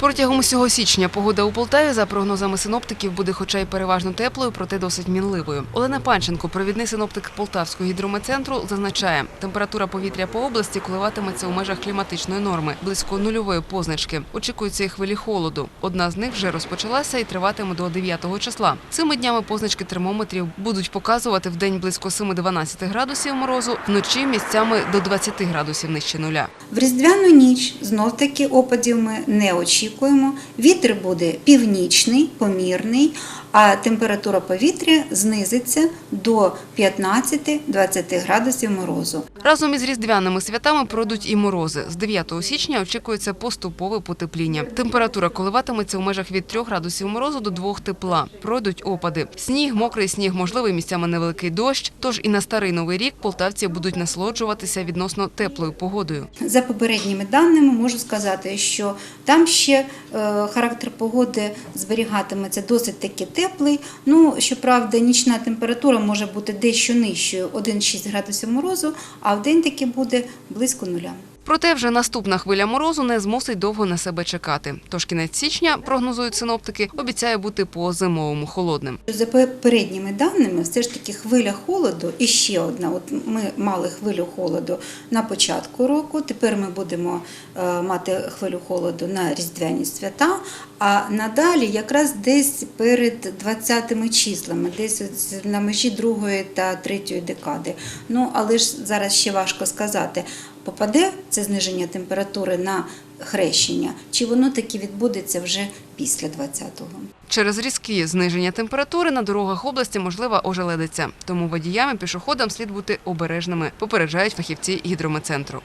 Протягом усього січня погода у Полтаві, за прогнозами синоптиків, буде хоча й переважно теплою, проте досить мінливою. Олена Панченко, провідний синоптик Полтавського гідрометцентру, зазначає, температура повітря по області коливатиметься у межах кліматичної норми, близько нульової позначки. Очікуються і хвилі холоду. Одна з них вже розпочалася і триватиме до 9 числа. Цими днями позначки термометрів будуть показувати в день близько 7-12 градусів морозу, вночі місцями до 20 градусів нижче нуля. В різдвяну ніч знов таки опадів ми не очікуємо. Вітер буде північний, помірний, а температура повітря знизиться до 15-20 градусів морозу. Разом із різдвяними святами пройдуть і морози. З 9 січня очікується поступове потепління. Температура коливатиметься у межах від 3 градусів морозу до 2 тепла. Пройдуть опади. Сніг, мокрий сніг, можливий місцями невеликий дощ. Тож і на старий новий рік полтавці будуть насолоджуватися відносно теплою погодою. За попередніми даними можу сказати, що там ще е, характер погоди зберігатиметься досить таки теплий. Ну, щоправда, нічна температура може бути дещо нижчою 1-6 градусів морозу, а в день таки буде близько нуля. Проте вже наступна хвиля морозу не змусить довго на себе чекати. Тож кінець січня, прогнозують синоптики, обіцяє бути по-зимовому холодним. За попередніми даними, все ж таки хвиля холоду і ще одна. От ми мали хвилю холоду на початку року. Тепер ми будемо е, мати хвилю холоду на різдвяні свята. А надалі, якраз десь перед 20-ми числами, десь на межі другої та третьої декади. Ну але ж зараз ще важко сказати, попаде це зниження температури на хрещення, чи воно таки відбудеться вже після 20-го. Через різкі зниження температури на дорогах області можлива ожеледиця. Тому водіям і пішоходам слід бути обережними, попереджають фахівці гідрометцентру.